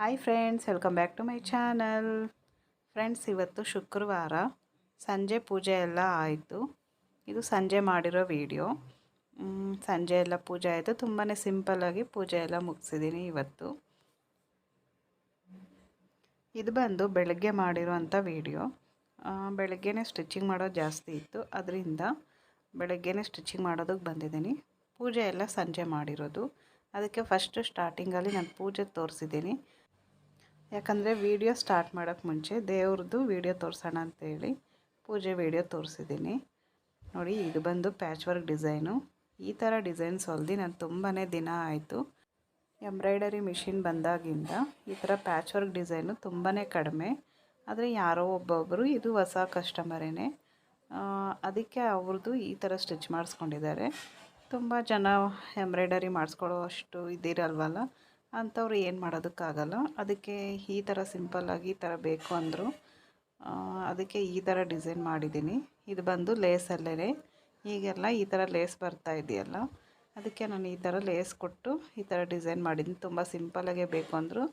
Hi friends welcome back to my channel friends ಇವತ್ತು ಶುಕ್ರವಾರ ಸಂಜೆ ಪೂಜೆ ಎಲ್ಲ ಆಯಿತು. ಇದು ಸಂಜೆ ಮಾಡಿರೋ ವಿಡಿಯೋ ಸಂಜೆ ಎಲ್ಲ ಪೂಜೆ ಆಯಿತು. ತುಂಬಾ ಸಿಂಪಲ್ಲಾಗಿ ಪೂಜೆ ಎಲ್ಲ ಮುಗಿಸಿದ್ದೀನಿ ಇವತ್ತು. ಇದು ಬಂದು ಬೆಳಗ್ಗೆ ಮಾಡಿರೋಂಥ ವಿಡಿಯೋ ಬೆಳಗ್ಗೆನೇ ಸ್ಟಿಚಿಂಗ್ ಮಾಡೋದು ಜಾಸ್ತಿ ಇತ್ತು. ಅದರಿಂದ ಬೆಳಗ್ಗೆನೇ ಸ್ಟಿಚಿಂಗ್ ಮಾಡೋದಕ್ಕೆ ಬಂದಿದ್ದೀನಿ. ಪೂಜೆ ಎಲ್ಲ ಸಂಜೆ ಮಾಡಿರೋದು. ಅದಕ್ಕೆ ಫಸ್ಟು ಸ್ಟಾರ್ಟಿಂಗಲ್ಲಿ ನಾನು ಪೂಜೆ ತೋರಿಸಿದ್ದೀನಿ. ಯಾಕಂದರೆ ವೀಡಿಯೋ ಸ್ಟಾರ್ಟ್ ಮಾಡೋಕ್ಕೆ ಮುಂಚೆ ದೇವ್ರದ್ದು ವೀಡಿಯೋ ತೋರಿಸೋಣ ಅಂತೇಳಿ ಪೂಜೆ ವೀಡಿಯೋ ತೋರಿಸಿದ್ದೀನಿ. ನೋಡಿ, ಇದು ಬಂದು ಪ್ಯಾಚ್ ವರ್ಕ್ ಡಿಸೈನು ಈ ಥರ ಡಿಸೈನ್ಸ್ ಹೊಲ್ದು ನಾನು ತುಂಬಾ ದಿನ ಆಯಿತು. ಎಂಬ್ರಾಯ್ಡರಿ ಮಿಷಿನ್ ಬಂದಾಗಿಂದ ಈ ಥರ ಪ್ಯಾಚ್ ವರ್ಕ್ ಡಿಸೈನು ತುಂಬಾ ಕಡಿಮೆ. ಆದರೆ ಯಾರೋ ಒಬ್ಬೊಬ್ಬರು ಇದು ಹೊಸ ಕಸ್ಟಮರೇನೆ ಅದಕ್ಕೆ ಅವ್ರದ್ದು ಈ ಥರ ಸ್ಟಿಚ್ ಮಾಡಿಸ್ಕೊಂಡಿದ್ದಾರೆ. ತುಂಬ ಜನ ಎಂಬ್ರಾಯ್ಡರಿ ಮಾಡಿಸ್ಕೊಳ್ಳೋ ಅಷ್ಟು ಇದಿರಲ್ವಲ್ಲ ಅಂಥವ್ರು ಏನು ಮಾಡೋದಕ್ಕಾಗಲ್ಲ. ಅದಕ್ಕೆ ಈ ಥರ ಸಿಂಪಲ್ಲಾಗಿ ಈ ಥರ ಬೇಕು ಅಂದರು ಅದಕ್ಕೆ ಈ ಥರ ಡಿಸೈನ್ ಮಾಡಿದ್ದೀನಿ. ಇದು ಬಂದು ಲೇಸಲ್ಲೇ ಈಗೆಲ್ಲ ಈ ಥರ ಲೇಸ್ ಬರ್ತಾ ಇದೆಯಲ್ಲ, ಅದಕ್ಕೆ ನಾನು ಈ ಥರ ಲೇಸ್ ಕೊಟ್ಟು ಈ ಥರ ಡಿಸೈನ್ ಮಾಡಿದ್ದೀನಿ. ತುಂಬ ಸಿಂಪಲ್ಲಾಗೆ ಬೇಕು ಅಂದರು.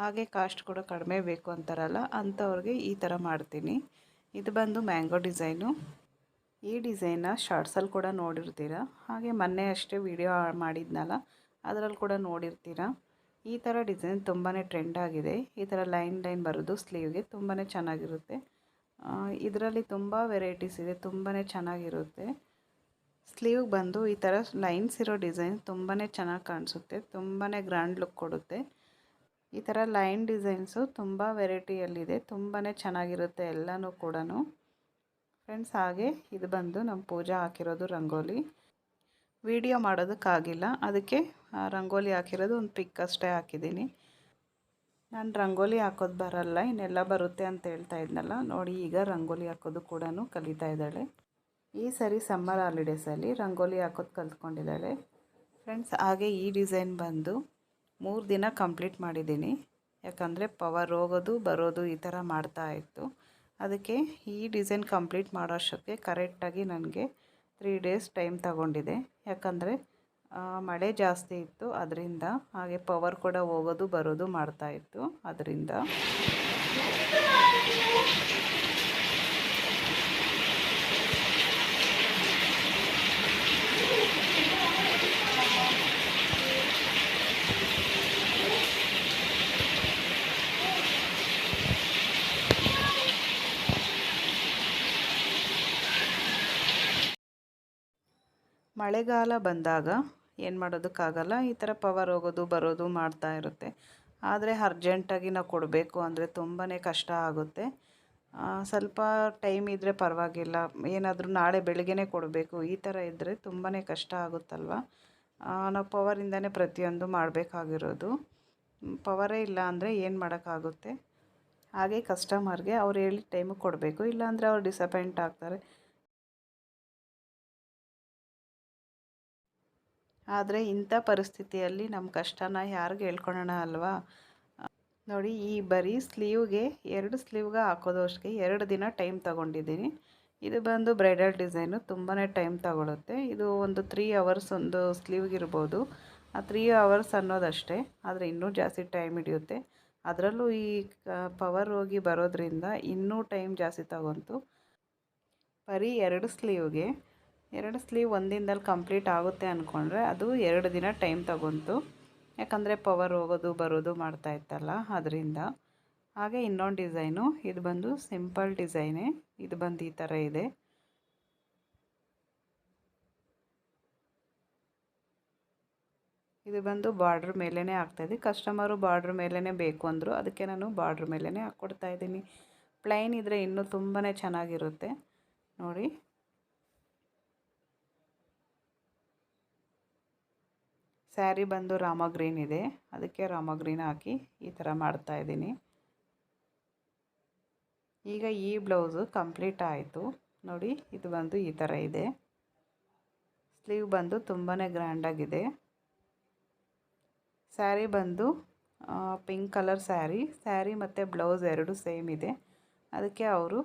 ಹಾಗೆ ಕಾಸ್ಟ್ ಕೂಡ ಕಡಿಮೆ ಬೇಕು ಅಂತಾರಲ್ಲ, ಅಂಥವ್ರಿಗೆ ಈ ಥರ ಮಾಡ್ತೀನಿ. ಇದು ಬಂದು ಮ್ಯಾಂಗೋ ಡಿಸೈನು. ಈ ಡಿಸೈನ್ನ ಶಾರ್ಟ್ಸಲ್ಲಿ ಕೂಡ ನೋಡಿರ್ತೀರ? ಹಾಗೆ ಮೊನ್ನೆ ಅಷ್ಟೇ ವಿಡಿಯೋ ಮಾಡಿದ್ನಲ್ಲ, ಅದರಲ್ಲಿ ಕೂಡ ನೋಡಿರ್ತೀರ? ಈ ಥರ ಡಿಸೈನ್ ತುಂಬಾ ಟ್ರೆಂಡ್ ಆಗಿದೆ. ಈ ಥರ ಲೈನ್ ಲೈನ್ ಬರೋದು ಸ್ಲೀವ್ಗೆ ತುಂಬಾ ಚೆನ್ನಾಗಿರುತ್ತೆ. ಇದರಲ್ಲಿ ತುಂಬ ವೆರೈಟೀಸ್ ಇದೆ ತುಂಬಾ ಚೆನ್ನಾಗಿರುತ್ತೆ. ಸ್ಲೀವ್ ಬಂದು ಈ ಥರ ಲೈನ್ಸ್ ಇರೋ ಡಿಸೈನ್ ತುಂಬಾ ಚೆನ್ನಾಗಿ ಕಾಣಿಸುತ್ತೆ ತುಂಬಾ ಗ್ರ್ಯಾಂಡ್ ಲುಕ್ ಕೊಡುತ್ತೆ. ಈ ಥರ ಲೈನ್ ಡಿಸೈನ್ಸು ತುಂಬ ವೆರೈಟಿಯಲ್ಲಿದೆ ತುಂಬಾ ಚೆನ್ನಾಗಿರುತ್ತೆ ಎಲ್ಲನೂ ಕೂಡ ಫ್ರೆಂಡ್ಸ್ ಹಾಗೆ ಇದು ಬಂದು ನಮ್ಮ ಪೂಜಾ ಹಾಕಿರೋದು ರಂಗೋಲಿ. ವಿಡಿಯೋ ಮಾಡೋದಕ್ಕಾಗಿಲ್ಲ. ಅದಕ್ಕೆ ರಂಗೋಲಿ ಹಾಕಿರೋದು ಒಂದು ಪಿಕ್ ಅಷ್ಟೇ ಹಾಕಿದ್ದೀನಿ. ನಾನು ರಂಗೋಲಿ ಹಾಕೋದು ಬರಲ್ಲ, ಇನ್ನೆಲ್ಲ ಬರುತ್ತೆ ಅಂತ ಹೇಳ್ತಾ ಇದ್ನಲ್ಲ, ನೋಡಿ ಈಗ ರಂಗೋಲಿ ಹಾಕೋದು ಕೂಡ ಕಲಿತಾ ಇದ್ದಾಳೆ. ಈ ಸರಿ ಸಮ್ಮರ್ ಹಾಲಿಡೇಸಲ್ಲಿ ರಂಗೋಲಿ ಹಾಕೋದು ಕಲ್ತ್ಕೊಂಡಿದ್ದಾಳೆ. ಫ್ರೆಂಡ್ಸ್ ಹಾಗೆ ಈ ಡಿಸೈನ್ ಬಂದು ಮೂರು ದಿನ ಕಂಪ್ಲೀಟ್ ಮಾಡಿದ್ದೀನಿ. ಯಾಕಂದರೆ ಪವರ್ ಹೋಗೋದು, ಬರೋದು ಈ ಥರ ಮಾಡ್ತಾ ಇತ್ತು. ಅದಕ್ಕೆ ಈ ಡಿಸೈನ್ ಕಂಪ್ಲೀಟ್ ಮಾಡೋ ಕರೆಕ್ಟಾಗಿ ನನಗೆ ತ್ರೀ ಡೇಸ್ ಟೈಮ್ ತಗೊಂಡಿದೆ. ಯಾಕಂದರೆ ಮಳೆ ಜಾಸ್ತಿ ಇತ್ತು. ಅದರಿಂದ ಹಾಗೆ ಪವರ್ ಕೂಡ ಹೋಗೋದು ಬರೋದು ಮಾಡ್ತಾಯಿತ್ತು ಅದರಿಂದ ಮಳೆಗಾಲ ಬಂದಾಗ ಏನು ಮಾಡೋದಕ್ಕಾಗಲ್ಲ, ಈ ಥರ ಪವರ್ ಹೋಗೋದು ಬರೋದು ಮಾಡ್ತಾ ಇರುತ್ತೆ. ಆದರೆ ಅರ್ಜೆಂಟಾಗಿ ನಾವು ಕೊಡಬೇಕು ಅಂದರೆ ತುಂಬಾ ಕಷ್ಟ ಆಗುತ್ತೆ. ಸ್ವಲ್ಪ ಟೈಮ್ ಇದ್ದರೆ ಪರವಾಗಿಲ್ಲ. ಏನಾದರೂ ನಾಳೆ ಬೆಳಗ್ಗೆನೇ ಕೊಡಬೇಕು. ಈ ಥರ ಇದ್ದರೆ ತುಂಬಾ ಕಷ್ಟ ಆಗುತ್ತಲ್ವ? ನಾವು ಪವರಿಂದನೇ ಪ್ರತಿಯೊಂದು ಮಾಡಬೇಕಾಗಿರೋದು. ಪವರೇ ಇಲ್ಲ ಅಂದರೆ ಏನು ಮಾಡೋಕ್ಕಾಗುತ್ತೆ? ಹಾಗೆ ಕಸ್ಟಮರ್ಗೆ ಅವ್ರು ಹೇಳಿದ ಟೈಮಿಗೆ ಕೊಡಬೇಕು. ಇಲ್ಲಾಂದರೆ ಅವ್ರು ಡಿಸಪಾಯಿಂಟ್ ಆಗ್ತಾರೆ. ಆದರೆ ಇಂಥ ಪರಿಸ್ಥಿತಿಯಲ್ಲಿ ನಮ್ಮ ಕಷ್ಟನ ಯಾರಿಗೆ ಹೇಳ್ಕೊಳೋಣ ಅಲ್ವಾ? ನೋಡಿ, ಈ ಬರೀ ಸ್ಲೀವ್ಗೆ, ಎರಡು ಸ್ಲೀವ್ಗೆ ಹಾಕೋದು ಎರಡು ದಿನ ಟೈಮ್ ತೊಗೊಂಡಿದ್ದೀನಿ. ಇದು ಬಂದು ಬ್ರೈಡಲ್ ಡಿಸೈನು ತುಂಬಾ ಟೈಮ್ ತಗೊಳುತ್ತೆ. ಇದು ಒಂದು ತ್ರೀ ಅವರ್ಸ್ ಒಂದು ಸ್ಲೀವ್ಗಿರ್ಬೋದು ಆ ತ್ರೀ ಅವರ್ಸ್ ಅನ್ನೋದಷ್ಟೇ, ಆದರೆ ಇನ್ನೂ ಜಾಸ್ತಿ ಟೈಮ್ ಹಿಡಿಯುತ್ತೆ. ಅದರಲ್ಲೂ ಈ ಪವರ್ ಹೋಗಿ ಬರೋದ್ರಿಂದ ಇನ್ನೂ ಟೈಮ್ ಜಾಸ್ತಿ ತಗೊಂತು. ಬರೀ ಎರಡು ಸ್ಲೀವ್ಗೆ ಎರಡು ಸ್ಲೀವ್ ಒಂದಿನದಲ್ಲಿ ಕಂಪ್ಲೀಟ್ ಆಗುತ್ತೆ ಅಂದ್ಕೊಂಡ್ರೆ ಅದು ಎರಡು ದಿನ ಟೈಮ್ ತಗೊಂತು. ಯಾಕಂದರೆ ಪವರ್ ಹೋಗೋದು, ಬರೋದು ಮಾಡ್ತಾ ಇತ್ತಲ್ಲ ಅದರಿಂದ. ಹಾಗೆ ಇನ್ನೊಂದು ಡಿಸೈನು, ಇದು ಬಂದು ಸಿಂಪಲ್ ಡಿಸೈನೇ, ಇದು ಬಂದು ಈ ಥರ ಇದೆ. ಇದು ಬಂದು ಬಾರ್ಡ್ರ್ ಮೇಲೇ ಆಗ್ತಾಯಿದೆ ಕಸ್ಟಮರು ಬಾರ್ಡ್ರ್ ಮೇಲೇ ಬೇಕು ಅಂದರು ಅದಕ್ಕೆ ನಾನು ಬಾರ್ಡ್ರ್ ಮೇಲೇ ಹಾಕ್ಕೊಡ್ತಾ ಇದ್ದೀನಿ. ಪ್ಲೈನ್ ಇದ್ದರೆ ಇನ್ನೂ ತುಂಬಾ ಚೆನ್ನಾಗಿರುತ್ತೆ. ನೋಡಿ. ಸ್ಯಾರಿ ಬಂದು ರಾಮ ಗ್ರೀನ್ ಇದೆ. ಅದಕ್ಕೆ ರಾಮ ಗ್ರೀನ್ ಹಾಕಿ ಈ ಥರ ಮಾಡ್ತಾಯಿದ್ದೀನಿ ಈಗ ಈ ಬ್ಲೌಸು ಕಂಪ್ಲೀಟ್ ಆಯಿತು. ನೋಡಿ, ಇದು ಬಂದು ಈ ಥರ ಇದೆ. ಸ್ಲೀವ್ ಬಂದು ತುಂಬಾ ಗ್ರ್ಯಾಂಡಾಗಿದೆ ಸ್ಯಾರಿ ಬಂದು ಪಿಂಕ್ ಕಲರ್ ಸ್ಯಾರಿ. ಸ್ಯಾರಿ ಮತ್ತು ಬ್ಲೌಸ್ ಎರಡು ಸೇಮ್ ಇದೆ. ಅದಕ್ಕೆ ಅವರು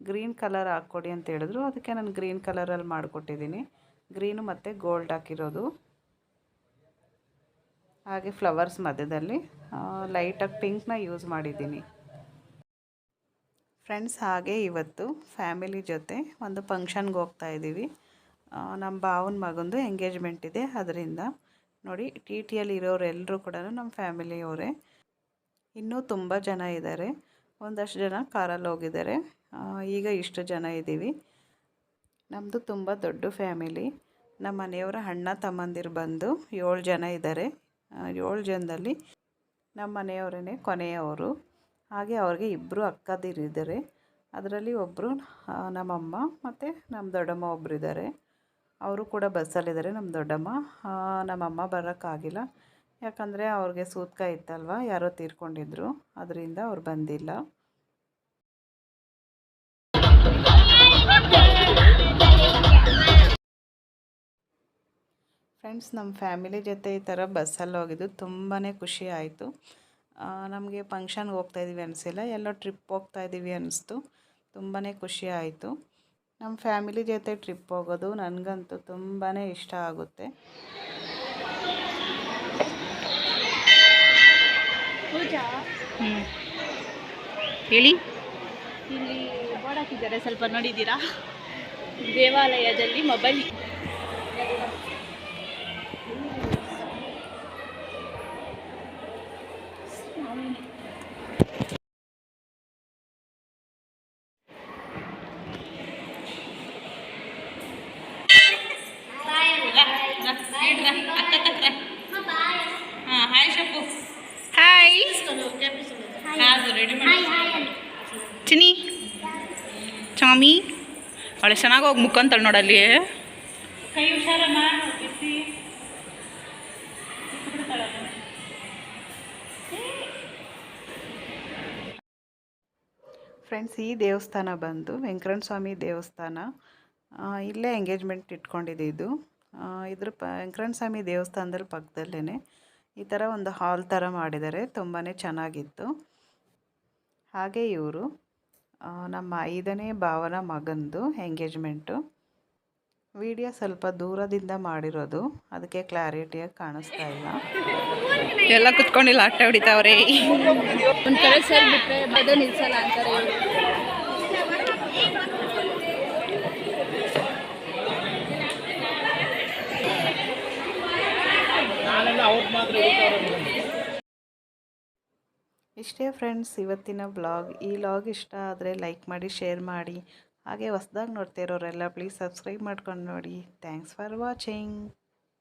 ಗ್ರೀನ್ ಕಲರ್ ಹಾಕ್ಕೊಡಿ ಅಂತ ಹೇಳಿದ್ರು. ಅದಕ್ಕೆ ನಾನು ಗ್ರೀನ್ ಕಲರಲ್ಲಿ ಮಾಡಿಕೊಟ್ಟಿದ್ದೀನಿ. ಗ್ರೀನು ಮತ್ತು ಗೋಲ್ಡ್ ಹಾಕಿರೋದು. ಹಾಗೆ ಫ್ಲವರ್ಸ್ ಮಧ್ಯದಲ್ಲಿ ಲೈಟಾಗಿ ಪಿಂಕ್ನ ಯೂಸ್ ಮಾಡಿದ್ದೀನಿ. ಫ್ರೆಂಡ್ಸ್, ಹಾಗೆ ಇವತ್ತು ಫ್ಯಾಮಿಲಿ ಜೊತೆ ಒಂದು ಫಂಕ್ಷನ್ಗೆ ಹೋಗ್ತಾ ಇದ್ದೀವಿ. ನಮ್ಮ ಭಾವನ ಮಗಂದು ಎಂಗೇಜ್ಮೆಂಟ್ ಇದೆ, ಅದರಿಂದ ನೋಡಿ ಟಿ ಟಿಯಲ್ಲಿ ಇರೋರೆಲ್ಲರೂ ಕೂಡ ನಮ್ಮ ಫ್ಯಾಮಿಲಿಯವರೇ ಇನ್ನೂ ತುಂಬ ಜನ ಇದ್ದಾರೆ, ಒಂದಷ್ಟು ಜನ ಕಾರಲ್ಲಿ ಹೋಗಿದ್ದಾರೆ. ಈಗ ಇಷ್ಟು ಜನ ಇದ್ದೀವಿ. ನಮ್ಮದು ತುಂಬ ದೊಡ್ಡ ಫ್ಯಾಮಿಲಿ. ನಮ್ಮ ಮನೆಯವರ ಅಣ್ಣ ತಮ್ಮಂದಿರು ಬಂದು ಏಳು ಜನ ಇದ್ದಾರೆ. ಏಳು ಜನದಲ್ಲಿ ನಮ್ಮ ಮನೆಯವರೇ ಕೊನೆಯವರು. ಹಾಗೆ ಅವ್ರಿಗೆ ಇಬ್ಬರು ಅಕ್ಕದಿರಿದ್ದಾರೆ. ಅದರಲ್ಲಿ ಒಬ್ಬರು ನಮ್ಮಮ್ಮ ಮತ್ತು ನಮ್ಮ ದೊಡ್ಡಮ್ಮ ಒಬ್ಬರು ಇದ್ದಾರೆ ಅವರು ಕೂಡ ಬಸ್ಸಲ್ಲಿದ್ದಾರೆ ನಮ್ಮ ದೊಡ್ಡಮ್ಮ. ನಮ್ಮಮ್ಮ ಬರೋಕ್ಕಾಗಿಲ್ಲ. ಯಾಕಂದರೆ ಅವ್ರಿಗೆ ಸೂತ್ಕ ಇತ್ತಲ್ವ? ಯಾರೋ ತೀರ್ಕೊಂಡಿದ್ರು. ಅದರಿಂದ ಅವ್ರು ಬಂದಿಲ್ಲ. ಫ್ರೆಂಡ್ಸ್ ನಮ್ಮ ಫ್ಯಾಮಿಲಿ ಜೊತೆ ಈ ಥರ ಬಸ್ಸಲ್ಲಿ ಹೋಗಿದ್ದು ತುಂಬಾ ಖುಷಿ ಆಯಿತು. ನಮಗೆ ಫಂಕ್ಷನ್ಗೆ ಹೋಗ್ತಾ ಇದ್ದೀವಿ ಅನಿಸಿಲ್ಲ ಎಲ್ಲೋ ಟ್ರಿಪ್ ಹೋಗ್ತಾ ಇದ್ದೀವಿ ಅನ್ನಿಸ್ತು ತುಂಬಾ ಖುಷಿ ಆಯಿತು. ನಮ್ಮ ಫ್ಯಾಮಿಲಿ ಜೊತೆ ಟ್ರಿಪ್ ಹೋಗೋದು ನನಗಂತೂ ತುಂಬಾ ಇಷ್ಟ ಆಗುತ್ತೆ. ಪೂಜಾ? ಹೇಳಿ? ಇಲ್ಲಿ ಬೋರ್ಡ್ ಹಾಕಿದ್ದಾರೆ ಸ್ವಲ್ಪ ನೋಡಿದ್ದೀರಾ? ದೇವಾಲಯದಲ್ಲಿ ಮೊಬೈಲ್ ಚಿನಿ ಚಾಮಿ. ಅವಳೆ ಚೆನ್ನಾಗಿ ಹೋಗಿ ಮುಕ್ಕಂತಾಳೆ ನೋಡಲ್ಲಿ ಫ್ರೆಂಡ್ಸ್ ಈ ದೇವಸ್ಥಾನ ಬಂದು ವೆಂಕಟರಮಣ ಸ್ವಾಮಿ ದೇವಸ್ಥಾನ ಇಲ್ಲೇ ಎಂಗೇಜ್ಮೆಂಟ್ ಇಟ್ಕೊಂಡಿದ್ದು ಇದು. ಇದ್ರ ಪ ವೆಂಕಟರಮಣ ಸ್ವಾಮಿ ದೇವಸ್ಥಾನದಲ್ಲಿ ಪಕ್ಕದಲ್ಲೇ ಈ ಥರ ಒಂದು ಹಾಲ್ ಥರ ಮಾಡಿದ್ದಾರೆ ತುಂಬಾ ಚೆನ್ನಾಗಿತ್ತು. ಹಾಗೆ ಇವರು ನಮ್ಮ ಐದನೇ ಭಾವನ ಮಗಂದು ಎಂಗೇಜ್ಮೆಂಟು ವಿಡಿಯೋ ಸ್ವಲ್ಪ ದೂರದಿಂದ ಮಾಡಿರೋದು, ಅದಕ್ಕೆ ಕ್ಲಾರಿಟಿಯಾಗಿ ಕಾಣಿಸ್ತಾ ಇಲ್ಲ. ಎಲ್ಲ ಕುತ್ಕೊಂಡಿಲ್ಲ ಆಟ ಹೊಡಿತಾವ್ರೆ. ಒಂದು ಕಡೆ ಸೇರಿಬಿಟ್ರೆ ಬದ ನಿಲ್ಸಲ್ಲ ಅಂತಾರೆ ಇಷ್ಟೇ ಫ್ರೆಂಡ್ಸ್ ಇವತ್ತಿನ ಬ್ಲಾಗ್ ಈ ಲಾಗ್ ಇಷ್ಟ ಆದರೆ ಲೈಕ್ ಮಾಡಿ ಶೇರ್ ಮಾಡಿ. ಹಾಗೆ ಹೊಸ್ದಾಗಿ ನೋಡ್ತಿರೋರೆಲ್ಲ ಪ್ಲೀಸ್ ಸಬ್ಸ್ಕ್ರೈಬ್ ಮಾಡ್ಕೊಂಡು ನೋಡಿ. Thanks for watching